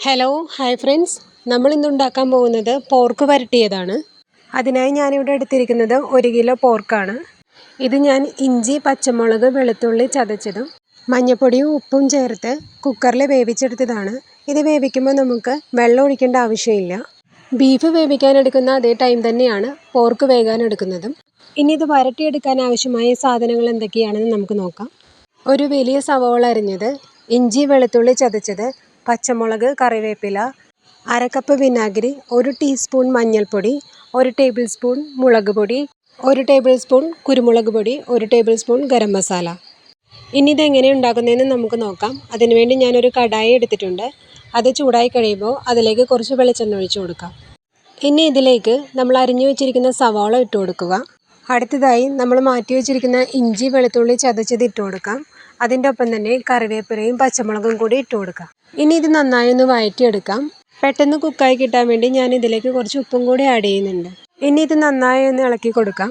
Hello hi friends നമ്മൾ ഇന്ന് ഉണ്ടാക്കാൻ പോകുന്നത് പോർക്ക് വരട്ടിയതാണ്. അതിനായി ഞാനിവിടെ എടുത്തിരിക്കുന്നത് ഒരു കിലോ പോർക്കാണ് ഇത് ഞാൻ ഇഞ്ചി പച്ചമുളക് വെളുത്തുള്ളി ചതച്ചതും മഞ്ഞൾപ്പൊടിയും ഉപ്പും ചേർത്ത് കുക്കറിൽ വേവിച്ചെടുത്തതാണ്. ഇത് വേവിക്കുമ്പോൾ നമുക്ക് വെള്ളം ഒഴിക്കേണ്ട ആവശ്യമില്ല. ബീഫ് വേവിക്കാൻ എടുക്കുന്ന അതേ ടൈം തന്നെയാണ് പോർക്ക് വേകാൻ എടുക്കുന്നതും. ഇനി ഇത് വരട്ടിയെടുക്കാൻ ആവശ്യമായ സാധനങ്ങൾ എന്തൊക്കെയാണെന്ന് നമുക്ക് നോക്കാം. ഒരു വലിയ സവോള അരിഞ്ഞത് ഇഞ്ചി വെളുത്തുള്ളി ചതച്ചത് പച്ചമുളക് കറിവേപ്പില അര കപ്പ് വിനാഗിരി ഒരു ടീസ്പൂൺ മഞ്ഞൾപ്പൊടി ഒരു ടേബിൾ സ്പൂൺ മുളക് പൊടി ഒരു ടേബിൾ സ്പൂൺ കുരുമുളക് പൊടി ഒരു ടേബിൾ സ്പൂൺ ഗരം മസാല. ഇനി ഇതെങ്ങനെ ഉണ്ടാക്കുന്നതെന്ന് നമുക്ക് നോക്കാം. അതിനുവേണ്ടി ഞാനൊരു കടായി എടുത്തിട്ടുണ്ട്. അത് ചൂടായി കഴിയുമ്പോൾ അതിലേക്ക് കുറച്ച് വെളിച്ചെണ്ണ ഒഴിച്ചു കൊടുക്കാം. ഇനി ഇതിലേക്ക് നമ്മൾ അരിഞ്ഞു വെച്ചിരിക്കുന്ന സവാള ഇട്ട് കൊടുക്കുക. അടുത്തതായി നമ്മൾ മാറ്റി വെച്ചിരിക്കുന്ന ഇഞ്ചി വെളുത്തുള്ളി ചതച്ചത് ഇട്ട് കൊടുക്കാം. അതിന്റെ ഒപ്പം തന്നെ കറിവേപ്പിലയും പച്ചമുളകും കൂടി ഇട്ട് കൊടുക്കാം. ഇനി ഇത് നന്നായി ഒന്ന് വഴറ്റിയെടുക്കാം പെട്ടെന്ന് കുക്കായി കിട്ടാൻ വേണ്ടി ഞാൻ ഇതിലേക്ക് കുറച്ച് ഉപ്പും കൂടി ആഡ് ചെയ്യുന്നുണ്ട്. ഇനി ഇത് നന്നായി ഒന്ന് ഇളക്കി കൊടുക്കാം.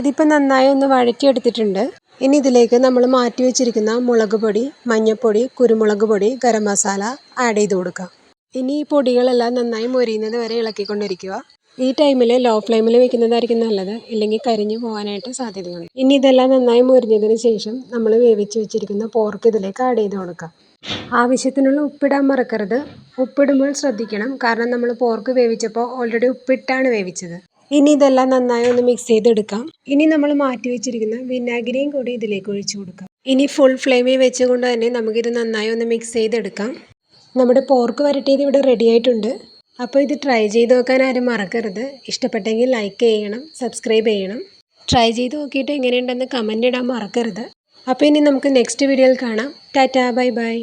ഇതിപ്പോൾ നന്നായി ഒന്ന് വഴറ്റിയെടുത്തിട്ടുണ്ട്. ഇനി ഇതിലേക്ക് നമ്മൾ മാറ്റി വെച്ചിരിക്കുന്ന മുളക് പൊടി മഞ്ഞൾപ്പൊടി കുരുമുളക് പൊടി ഗരം മസാല ആഡ് ചെയ്ത് കൊടുക്കാം. ഇനി ഈ പൊടികളെല്ലാം നന്നായി മൊരിയുന്നത് വരെ ഇളക്കിക്കൊണ്ടിരിക്കുക. ഈ ടൈമിൽ ലോ ഫ്ലെയിമിൽ വെക്കുന്നതായിരിക്കും നല്ലത്. ഇല്ലെങ്കിൽ കരിഞ്ഞു പോകാനായിട്ട് സാധ്യതയുണ്ട്. ഇനി ഇതെല്ലാം നന്നായി മുരിഞ്ഞതിന് ശേഷം നമ്മൾ വേവിച്ച് വെച്ചിരിക്കുന്ന പോർക്ക് ഇതിലേക്ക് ആഡ് ചെയ്ത് കൊടുക്കാം. ആവശ്യത്തിനുള്ള ഉപ്പിടാൻ മറക്കരുത്. ഉപ്പിടുമ്പോൾ ശ്രദ്ധിക്കണം. കാരണം നമ്മൾ പോർക്ക് വേവിച്ചപ്പോൾ ഓൾറെഡി ഉപ്പിട്ടാണ് വേവിച്ചത്. ഇനി ഇതെല്ലാം നന്നായി ഒന്ന് മിക്സ് ചെയ്തെടുക്കാം. ഇനി നമ്മൾ മാറ്റി വെച്ചിരിക്കുന്ന വിനാഗിരിയും കൂടി ഇതിലേക്ക് ഒഴിച്ചു കൊടുക്കാം. ഇനി ഫുൾ ഫ്ലെയിമിൽ വെച്ചുകൊണ്ട് തന്നെ നമുക്കിത് നന്നായി ഒന്ന് മിക്സ് ചെയ്തെടുക്കാം. നമ്മുടെ പോർക്ക് വരട്ടിയത് ഇവിടെ റെഡി ആയിട്ടുണ്ട്. അപ്പോൾ ഇത് ട്രൈ ചെയ്ത് നോക്കാൻ ആരും മറക്കരുത്. ഇഷ്ടപ്പെട്ടെങ്കിൽ ലൈക്ക് ചെയ്യണം സബ്സ്ക്രൈബ് ചെയ്യണം. ട്രൈ ചെയ്ത് നോക്കിയിട്ട് എങ്ങനെയുണ്ടെന്ന് കമന്റ് ഇടാൻ മറക്കരുത്. അപ്പോൾ ഇനി നമുക്ക് നെക്സ്റ്റ് വീഡിയോയിൽ കാണാം. Tata bye bye